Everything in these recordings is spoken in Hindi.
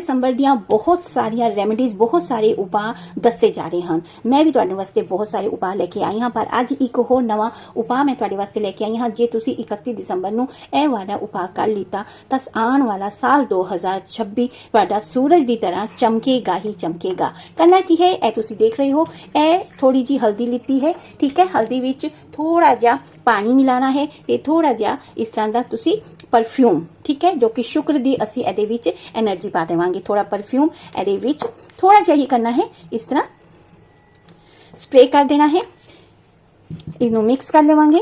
ਦਸੰਬਰ ਦੀਆਂ ਬਹੁਤ ਸਾਰੀਆਂ ਰੈਮੇਡੀਜ਼ ਬਹੁਤ ਸਾਰੇ ਉਪਾਅ ਦੱਸੇ ਜਾ ਰਹੇ ਹਨ। ਮੈਂ ਵੀ ਤੁਹਾਡੇ ਵਾਸਤੇ ਬਹੁਤ ਸਾਰੇ ਉਪਾਅ ਲੈ ਕੇ ਆਈ ਹਾਂ, ਪਰ ਅੱਜ ਇੱਕ ਹੋਰ ਨਵਾਂ ਉਪਾਅ ਮੈਂ ਤੁਹਾਡੇ ਵਾਸਤੇ ਲੈ ਕੇ ਆਈ ਹਾਂ। ਜੇ ਤੁਸੀਂ 31 ਦਸੰਬਰ ਨੂੰ ਇਹ ਵਾਲਾ ਉਪਾਅ ਕਰ ਲਿੱਤਾ, ਤਾਂ ਆਉਣ ਵਾਲਾ ਸਾਲ 2026 ਤੁਹਾਡਾ ਸੂਰਜ ਦੀ ਤਰ੍ਹਾਂ ਚਮਕੇਗਾ ਹੀ ਚਮਕੇਗਾ। ਕਰਨਾ ਕੀ ਹੈ? ਇਹ ਤੁਸੀਂ ਦੇਖ ਰਹੇ ਹੋ। ਇਹ ਥੋੜੀ ਜੀ ਹਲਦੀ ਲਿੱਤੀ ਹੈ, ਠੀਕ ਹੈ? ਹਲਦੀ ਵਿੱਚ थोड़ा जहा पानी मिलाना है तो थोड़ा जहा इस तरह का परफ्यूम ठीक है जो कि शुक्र की असी एनर्जी पा देवे थोड़ा परफ्यूम ए थोड़ा जहा ही करना है इस तरह स्प्रे कर देना है। इन मिक्स कर लेवे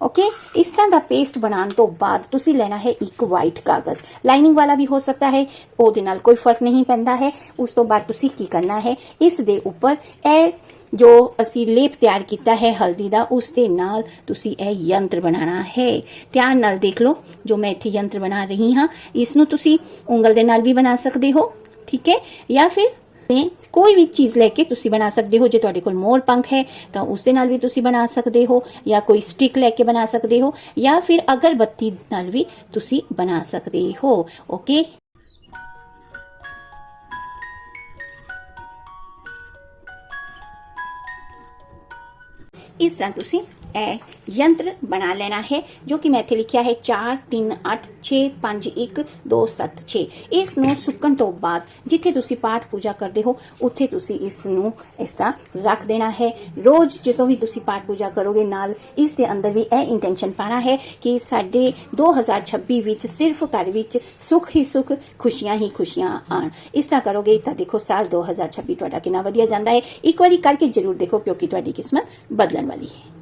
ओके? okay, इस तरह का पेस्ट बनाने तो बाद लेना है एक वाइट कागज़। लाइनिंग वाला भी हो सकता है वो कोई फ़र्क नहीं पैदा है। उस तो बाद की करना है इस दे उपर ए ਜੋ ਅਸੀਂ ਲੇਪ ਤਿਆਰ ਕੀਤਾ ਹੈ ਹਲਦੀ ਦਾ ਉਸ ਦੇ ਨਾਲ ਤੁਸੀਂ ਇਹ ਯੰਤਰ ਬਣਾਉਣਾ ਹੈ ਧਿਆਨ ਨਾਲ ਦੇਖ ਲਓ ਜੋ ਮੈਂ ਇੱਥੇ ਯੰਤਰ ਬਣਾ ਰਹੀ ਹਾਂ ਇਸ ਨੂੰ ਤੁਸੀਂ ਉਂਗਲ ਦੇ ਨਾਲ ਵੀ ਬਣਾ ਸਕਦੇ ਹੋ ਠੀਕ ਹੈ ਜਾਂ ਫਿਰ ਨੇ ਕੋਈ ਵੀ ਚੀਜ਼ ਲੈ ਕੇ ਤੁਸੀਂ ਬਣਾ ਸਕਦੇ ਹੋ ਜੇ ਤੁਹਾਡੇ ਕੋਲ ਮੋਰ ਪੰਖ ਹੈ ਤਾਂ ਉਸ ਦੇ ਨਾਲ ਵੀ ਤੁਸੀਂ ਬਣਾ ਸਕਦੇ ਹੋ ਜਾਂ ਕੋਈ ਸਟਿਕ ਲੈ ਕੇ ਬਣਾ ਸਕਦੇ ਹੋ ਜਾਂ ਫਿਰ ਅਗਰਬੱਤੀ ਨਾਲ ਵੀ ਤੁਸੀਂ ਬਣਾ ਸਕਦੇ ਹੋ ਓਕੇ ਇਸ ਤਰ੍ਹਾਂ ਤੁਸੀਂ ਇਹ ਯੰਤਰ ਬਣਾ ਲੈਣਾ ਹੈ ਜੋ ਕਿ ਮੈਂ ਇੱਥੇ ਲਿਖਿਆ ਹੈ 4 3 8 6 5 1 2 7 6 ਇਸ ਨੂੰ ਸੁੱਕਣ ਤੋਂ ਬਾਅਦ ਜਿੱਥੇ ਤੁਸੀਂ ਪਾਠ ਪੂਜਾ ਕਰਦੇ ਹੋ ਉੱਥੇ ਤੁਸੀਂ ਇਸ ਨੂੰ ਇਸ ਤਰ੍ਹਾਂ ਰੱਖ ਦੇਣਾ ਹੈ ਰੋਜ਼ ਜਦੋਂ ਵੀ ਤੁਸੀਂ ਪਾਠ ਪੂਜਾ ਕਰੋਗੇ ਨਾਲ ਇਸ ਦੇ ਅੰਦਰ ਵੀ ਇਹ ਇੰਟੈਂਸ਼ਨ ਪਾਣਾ ਹੈ ਕਿ ਸਾਡੇ 2026 ਵਿੱਚ ਸਿਰਫ ਘਰ ਵਿੱਚ ਸੁੱਖ ਹੀ ਸੁੱਖ ਖੁਸ਼ੀਆਂ ਹੀ ਖੁਸ਼ੀਆਂ ਆਣ ਇਸ ਤਰ੍ਹਾਂ ਕਰੋਗੇ ਤਾਂ ਦੇਖੋ ਸਾਲ 2026 ਤੁਹਾਡਾ ਕਿੰਨਾ ਵਧੀਆ ਜਾਂਦਾ ਹੈ ਇੱਕ ਵਾਰੀ ਕਰਕੇ ਜ਼ਰੂਰ ਦੇਖੋ ਕਿਉਂਕਿ ਤੁਹਾਡੀ ਕਿਸਮਤ ਬਦਲਣ ਵਾਲੀ ਹੈ